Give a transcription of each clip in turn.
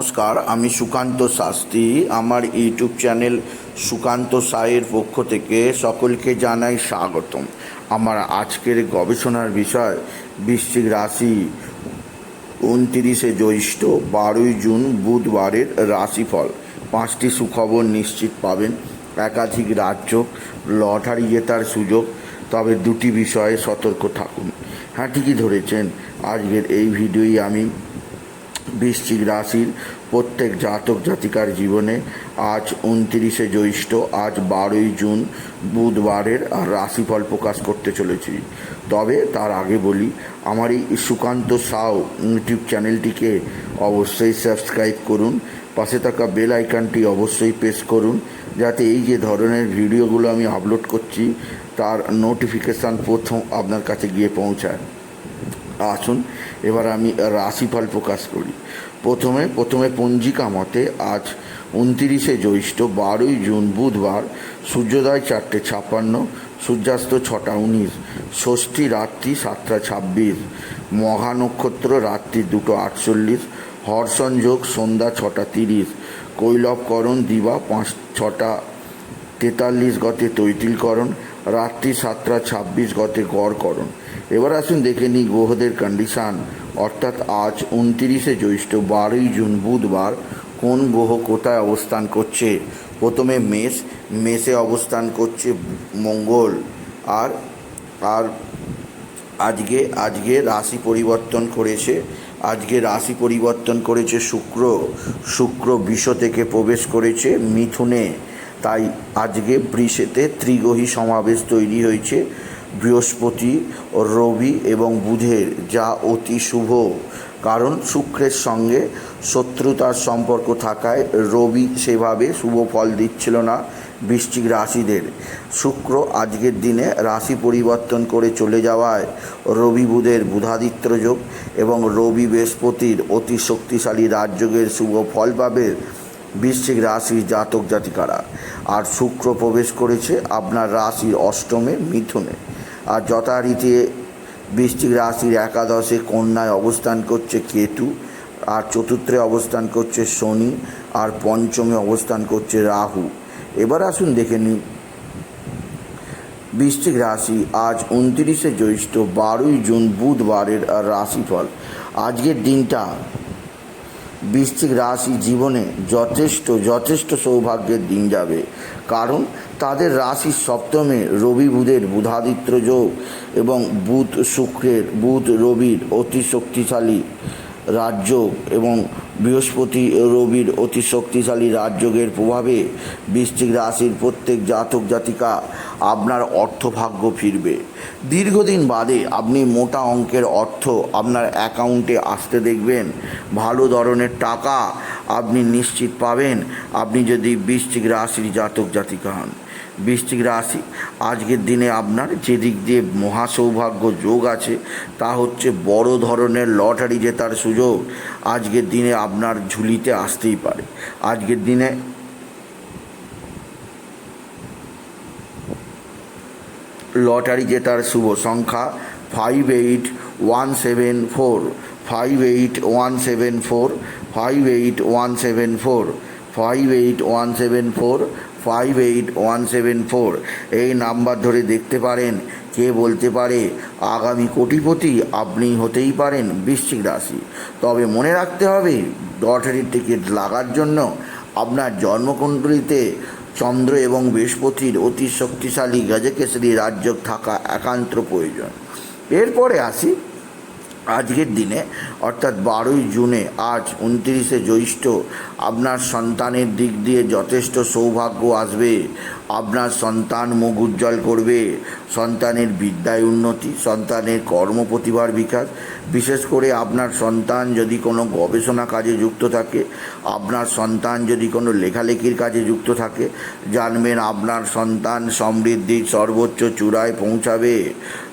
নমস্কার, আমি সুকান্ত শাস্ত্রী। আমার ইউটিউব চ্যানেল সুকান্ত সায়ের পক্ষ থেকে সকলকে জানাই স্বাগতম। আমার আজকের গবেষণার বিষয়, বৃশ্চিক রাশি উনতিরিশে জ্যৈষ্ঠ, বারোই জুন, বুধবারের রাশিফল। পাঁচটি সুখবর নিশ্চিত পাবেন। একাধিক রাজ্য লটারি জেতার সুযোগ, তবে দুটি বিষয়ে সতর্ক থাকুন। হ্যাঁ ঠিকই ধরেছেন। আজকের এই ভিডিওই আমি বৃশ্চিক রাশির প্রত্যেক জাতক জাতিকার জীবনে আজ উনত্রিশে জ্যৈষ্ঠ, আজ বারোই জুন বুধবারের রাশিফল প্রকাশ করতে চলেছি। তবে তার আগে বলি, আমার এই সুকান্ত সাউ ইউটিউব চ্যানেলটিকে অবশ্যই সাবস্ক্রাইব করুন, পাশে থাকা বেল আইকনটি অবশ্যই প্রেস করুন, যাতে এই যে ধরনের ভিডিওগুলো আমি আপলোড করছি, তার নোটিফিকেশান প্রথম আপনার কাছে গিয়ে পৌঁছায়। আসুন। এবার আমি রাশিফল প্রকাশ করি। প্রথমে প্রথমে পঞ্জিকা মতে আজ উনতিরিশে জ্যৈষ্ঠ বারোই জুন বুধবার, সূর্যোদয় চারটে ছাপ্পান্ন, সূর্যাস্ত ছটা উনিশ, ষষ্ঠী রাত্রি সাতটা ছাব্বিশ, মহা নক্ষত্র রাত্রি দুটো আটচল্লিশ হর্ষণযোগ সন্ধ্যা ছটা তিরিশ, কৈলবকরণ দিবা পাঁচ, ছটা তেতাল্লিশ গতে তৈতিলকরণ, রাত্রি সাতটা ছাব্বিশ গতে গড়করণ। এবার আসুন দেখে নিই গ্রহদের কন্ডিশান অর্থাৎ আজ উনতিরিশে জ্যৈষ্ঠ, বারোই জুন বুধবার কোন গ্রহ কোথায় অবস্থান করছে? প্রথমে মেষ, মেষে অবস্থান করছে মঙ্গল। আর আর আজকে আজকে রাশি পরিবর্তন করেছে। আজকে রাশি পরিবর্তন করেছে শুক্র। শুক্র বিষ থেকে প্রবেশ করেছে মিথুনে। তাই আজকে বৃষেতে ত্রিগ্রহী সমাবেশ তৈরি হয়েছে। বৃহস্পতি রবি এবং বুধের যা অতি শুভ। কারণ শুক্রের সঙ্গে শত্রুতার সম্পর্ক থাকায় রবি সেভাবে শুভ ফল দিচ্ছিল না বৃশ্চিক রাশিদের। শুক্র আজকের দিনে রাশি পরিবর্তন করে চলে যাওয়ায় রবি বুধের বুধাদিত্য যোগ এবং রবি বৃহস্পতির অতি শক্তিশালী রাজযোগের শুভ ফল পাবে বৃশ্চিক রাশির জাতক জাতিকারা। আর শুক্র প্রবেশ করেছে আপনার রাশির অষ্টমে, মিথুনে। আর যথারীতি বৃষ্টিক রাশির একাদশে কন্যায় অবস্থান করছে কেতু, আর চতুর্থে অবস্থান করছে শনি, আর পঞ্চমে অবস্থান করছে রাহু। এবার আসুন দেখে নিন বৃশ্চিক রাশি, আজ উনত্রিশে জ্যৈষ্ঠ, বারোই জুন, বুধবারের রাশিফল। আজকের দিনটা বৃশ্চিক রাশি জীবনে যথেষ্ট যথেষ্ট সৌভাগ্যের দিন যাবে। কারণ তাদের রাশির সপ্তমে রবি বুধের বুধাদিত্য যোগ এবং বুধ শুক্রের, বুধ রবির অতি শক্তিশালী রাজযোগ এবং বৃহস্পতি রবির অতি শক্তিশালী রাজযোগের প্রভাবে বৃশ্চিক রাশির প্রত্যেক জাতক জাতিকা আপনার অর্থভাগ্য ফিরবে। দীর্ঘদিন বাদে আপনি মোটা অঙ্কের অর্থ আপনার অ্যাকাউন্টে আসতে দেখবেন। ভালো ধরনের টাকা আপনি নিশ্চিত পাবেন, আপনি যদি বৃশ্চিক রাশির জাতক জাতিকা হন। বৃশ্চিক রাশি, আজকের দিনে আপনার যে দিক দিয়ে মহাসৌভাগ্য যোগ আছে, তা হচ্ছে বড় ধরনের লটারি জেতার সুযোগ। আজকের দিনে আপনার ঝুলিতে আসতেই পারে। আজকের দিনে লটারি জেতার শুভ সংখ্যা five eight one seven four five eight one seven four five eight one seven four five eight one seven four five eight one seven four এই নাম্বার ধরে দেখতে পারেন, কে বলতে পারে আগামী কোটিপতি আপনি হতেই পারেন বৃশ্চিক রাশি। তবে মনে রাখতে হবে, লটারির টিকিট লাগার জন্য আপনার জন্মকুণ্ডলিতে চন্দ্র এবং বৃহস্পতির অতি শক্তিশালী গজকেশরী রাজ্য থাকা একান্ত প্রয়োজন। এরপরে আসি আজকের দিনে, অর্থাৎ বারোই জুনে, আজ উনত্রিশে জ্যৈষ্ঠ, আপনার সন্তানের দিক দিয়ে যথেষ্ট সৌভাগ্য আসবে। আপনার সন্তান মুখ উজ্জ্বল করবে, সন্তানের বিদ্যায় উন্নতি, সন্তানের কর্ম প্রতিভার বিকাশ। বিশেষ করে আপনার সন্তান যদি কোনো গবেষণা কাজে যুক্ত থাকে, আপনার সন্তান যদি কোনো লেখালেখির কাজে যুক্ত থাকে, জানবেন আপনার সন্তান সমৃদ্ধির সর্বোচ্চ চূড়ায় পৌঁছাবে।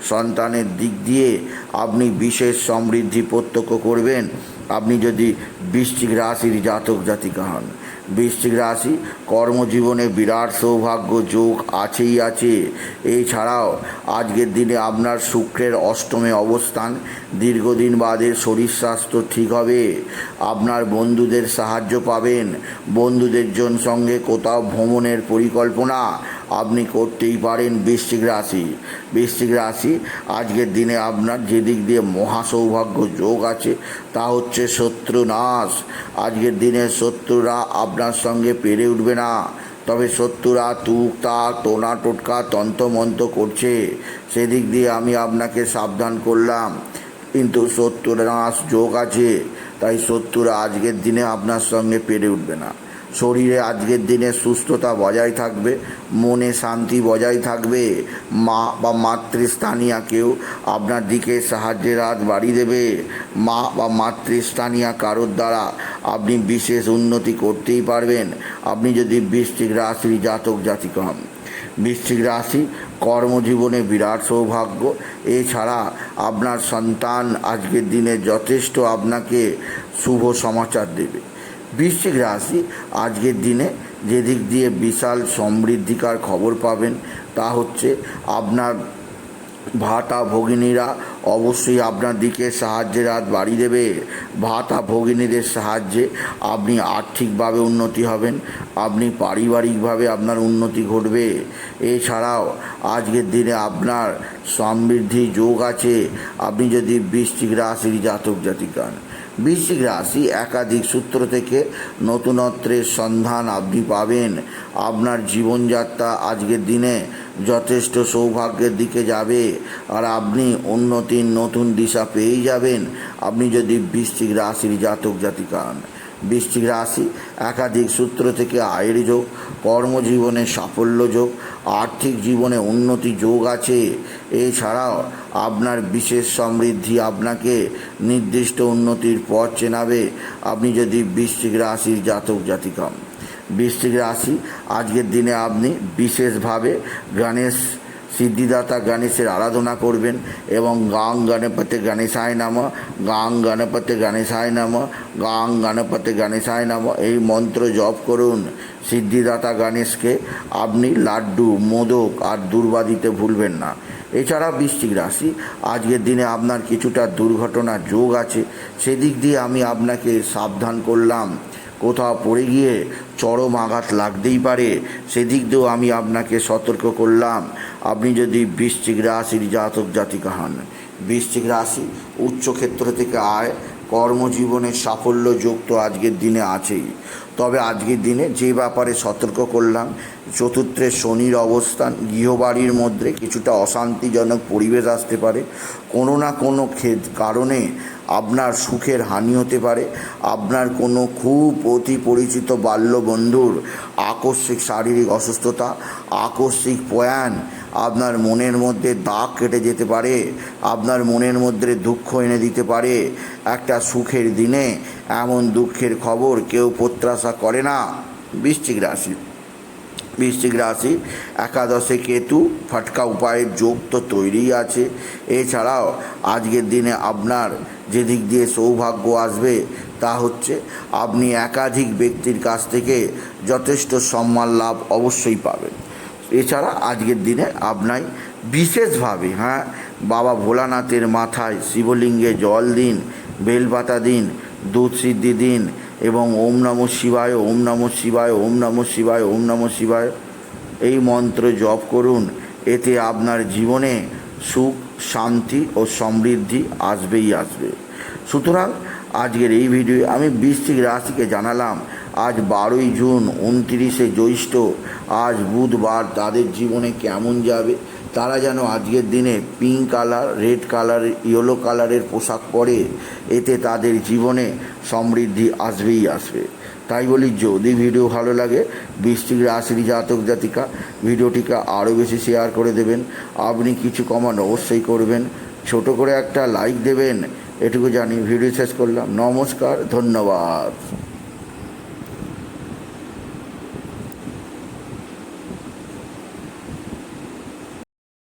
সন্তানের দিক দিয়ে আপনি বিশেষ সমৃদ্ধি প্রত্যক্ষ করবেন। আপনি যদি বৃশ্চিক রাশির জাতক জাতিকা হন বৃশ্চিক রাশি, কর্মজীবনে বিরাট সৌভাগ্য যোগ আছেই আছে। এছাড়াও, আজকের দিনে আপনার শুক্রের অষ্টমে অবস্থান, দীর্ঘদিন বাদে শরীর স্বাস্থ্য ঠিক হবে। আপনার বন্ধুদের সাহায্য পাবেন। বন্ধুদের জন সঙ্গে কোথাও ভ্রমণের পরিকল্পনা আপনি করতেই পারেন বৃশ্চিক রাশি। বৃশ্চিক রাশি, আজকের দিনে আপনার যেদিক দিয়ে মহা সৌভাগ্য যোগ আছে, তা হচ্ছে শত্রু নাশ। আজকের দিনে শত্রুরা আপনার সঙ্গে পেরে উঠবে না। তবে শত্রুরা তুক তাক, টোনা টোটকা তন্ত্রমন্ত্র করছে। সেদিক দিয়ে আমি আপনাকে সাবধান করলাম। কিন্তু শত্রুর যোগ আছে, তাই শত্রুরা আজকের দিনে আপনার সঙ্গে পেরে উঠবে না। শরীরে আজকের দিনে সুস্থতা বজায় থাকবে, মনে শান্তি বজায় থাকবে। মা বা মাতৃস্থানীয় কেউ আপনার দিকে সাহায্যের হাত বাড়িয়ে দেবে। মা বা মাতৃস্থানীয় কারোর দ্বারা আপনি বিশেষ উন্নতি করতেই পারবেন। আপনি যদি বৃশ্চিক রাশির জাতক জাতিক হন। বৃশ্চিক রাশি কর্মজীবনে বিরাট সৌভাগ্য। এছাড়া আপনার সন্তান আজকের দিনে যথেষ্ট আপনাকে শুভ সমাচার দেবে। বৃশ্চিক রাশি আজকের দিনে যে দিক দিয়ে বিশাল সমৃদ্ধিকার খবর পাবেন, তা হচ্ছে আপনার ভাতা ভগিনীরা অবশ্যই আপনার দিকে সাহায্যের হাত বাড়িয়ে দেবে। ভাতা ভগিনীদের সাহায্যে আপনি আর্থিকভাবে উন্নতি হবেন, আপনি পারিবারিকভাবে আপনার উন্নতি ঘটবে। এছাড়াও আজকের দিনে আপনার সমৃদ্ধি যোগ আছে। আপনি যদি বৃশ্চিক রাশির জাতক জাতিকান বৃশ্চিক রাশি একাধিক সূত্র থেকে নতুনত্বের সন্ধান আপনি পাবেন। আপনার জীবনযাত্রা আজকের দিনে যথেষ্ট সৌভাগ্যের দিকে যাবে আর আপনি উন্নতির নতুন দিশা পেয়েই যাবেন। আপনি যদি বৃশ্চিক রাশির জাতক জাতিকা বৃশ্চিক রাশি, একাধিক সূত্র থেকে আয়ের যোগ, কর্মজীবনে সাফল্য যোগ, আর্থিক জীবনে উন্নতি যোগ আছে। এছাড়াও আপনার বিশেষ সমৃদ্ধি আপনাকে নির্দিষ্ট উন্নতির পথ চেনাবে। আপনি যদি বৃশ্চিক রাশির জাতক জাতিকা বৃশ্চিক রাশি, আজকের দিনে আপনি বিশেষভাবে গণেশ সিদ্ধিদাতা গণেশের আরাধনা করবেন এবং গাং গণপতি গণেশায় নাম, গাং গণপতি গণেশায় নাম, গাং গণপতি গণেশায় নাম। এই মন্ত্র জপ করুন। সিদ্ধিদাতা গণেশকে আপনি লাড্ডু, মোদক আর দুর্বা দিতে ভুলবেন না। এছাড়া বৃশ্চিক রাশি, আজকের দিনে আপনার কিছুটা দুর্ঘটনা যোগ আছে। সেদিক দিয়ে আমি আপনাকে সাবধান করলাম। কোথাও পড়ে গিয়ে চরম আঘাত লাগতেই পারে, সেদিক দিয়েও আমি আপনাকে সতর্ক করলাম। আপনি যদি বৃশ্চিক রাশির জাতক জাতিকা হন, বৃশ্চিক রাশি উচ্চক্ষেত্র থেকে আয় কর্মজীবনের সাফল্য যোগ তো আজকের দিনে আছেই। তবে আজকের দিনে যে ব্যাপারে সতর্ক করলাম, চতুর্থে শনির অবস্থান, গৃহবাড়ির মধ্যে কিছুটা অশান্তিজনক পরিবেশ আসতে পারে। কোনো না কোনো ক্ষেত কারণে আপনার সুখের হানি হতে পারে। আপনার কোনো খুব অতি পরিচিত বাল্য বন্ধুর আকস্মিক শারীরিক অসুস্থতা, আকস্মিক প্রয়াণ আপনার মনের মধ্যে দাগ কেটে যেতে পারে, আপনার মনের মধ্যে দুঃখ এনে দিতে পারে। একটা সুখের দিনে এমন দুঃখের খবর কেউ প্রত্যাশা করে না। বৃশ্চিক রাশি। বৃশ্চিক রাশি, একাদশে কেতু, ফাটকা উপায়ের যোগ তো তৈরিই আছে। এছাড়াও আজকের দিনে আপনার যেদিক দিয়ে সৌভাগ্য আসবে, তা হচ্ছে আপনি একাধিক ব্যক্তির কাছ থেকে যথেষ্ট সম্মান লাভ অবশ্যই পাবেন। এছাড়া আজকের দিনে আপনাই বিশেষভাবে হ্যাঁ বাবা ভোলানাথের মাথায় শিবলিঙ্গে জল দিন, বেলপাতা দিন, দুধ সিদ্ধি দিন এবং ওম নম শিবায়, ওম নম শিবায়, ওম নম শিবায়, ওম নম শিবায় এই মন্ত্র জপ করুন। এতে আপনার জীবনে সুখ, শান্তি ও সমৃদ্ধি আসবেই আসবে। সুতরাং আজকের এই ভিডিও আমি বৃশ্চিক রাশিকে জানালাম। আজ বারোই জুন, উনত্রিশে জ্যৈষ্ঠ। আজ বুধবার তাদের জীবনে কেমন যাবে? তারা যেন আজকের দিনে pink colour red colour yellow কালারের পোশাক পরে, এতে তাদের জীবনে সমৃদ্ধি আসবেই আসবে। তাই বলি, যদি ভিডিও ভালো লাগে বৃষ্টিক রাশির জাতক জাতিকা, ভিডিওটিকে আরও বেশি শেয়ার করে দেবেন। আপনি কিছু কমান অবশ্যই করবেন। ছোট করে একটা লাইক দেবেন। এটুকু জানি ভিডিও শেষ করলাম। নমস্কার, ধন্যবাদ।